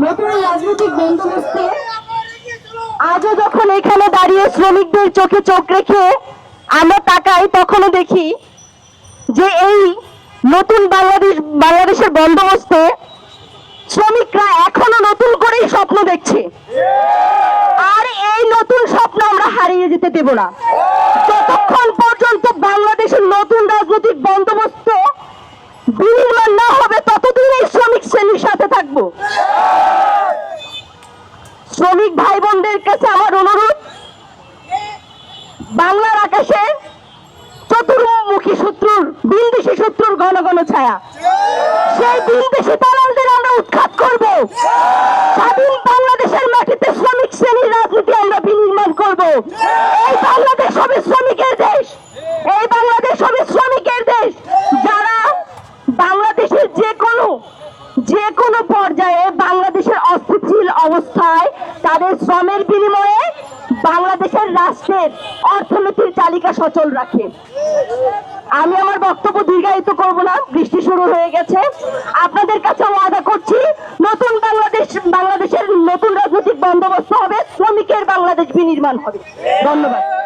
নতুন রাজনৈতিক বন্দোবস্তে। আজও যখন এখানে দাঁড়িয়ে শ্রমিকদের চোখে চোখ রেখে আমরা তাকাই, তখনও দেখি যে এই নতুন বাংলাদেশ, বাংলাদেশের বন্দোবস্তে শ্রমিকরা এখনও নতুন করেই স্বপ্ন দেখছে। আর এই নতুন স্বপ্ন আমরা হারিয়ে যেতে দেব না। যতক্ষণ পর্যন্ত বাংলাদেশের নতুন রাজনৈতিক বন্দোবস্ত বিনির্মাণ না হবে, ততদিন এই শ্রমিক শ্রেণির সাথে থাকব শ্রমিক ভাই বোনদের কাছে আমার অনুরোধ, বাংলার আকাশে চতুর্মুখী শত্রুর, বিন্দেশি শত্রুর ঘন ঘন ছায়া। সেই বিন্দেশি দালালদের আমরা উৎখাত করব। স্বাধীন বাংলাদেশের মাটিতে শ্রমিক শ্রেণির রাজনীতি আমরা বিনির্মাণ করব। এই বাংলাদেশ হবে শ্রমিকের দেশ। এই বাংলাদেশ হবে শ্রমিকের দেশ। যারা বাংলাদেশের যে কোনো যে কোনো পর্যায়ে বাংলাদেশের অস্থিতিশীল অবস্থায় তাদের শ্রমের বিনিময়ে বাংলাদেশের রাষ্ট্রের অর্থনীতির তালিকা সচল রাখে। আমি আমার বক্তব্য দীর্ঘায়িত করব না, বৃষ্টি শুরু হয়ে গেছে। আপনাদের কাছে ওয়াদা করছি, নতুন বাংলাদেশ, বাংলাদেশের নতুন রাজনৈতিক বন্দোবস্ত হবে, শ্রমিকের বাংলাদেশ বিনির্মাণ হবে। ধন্যবাদ।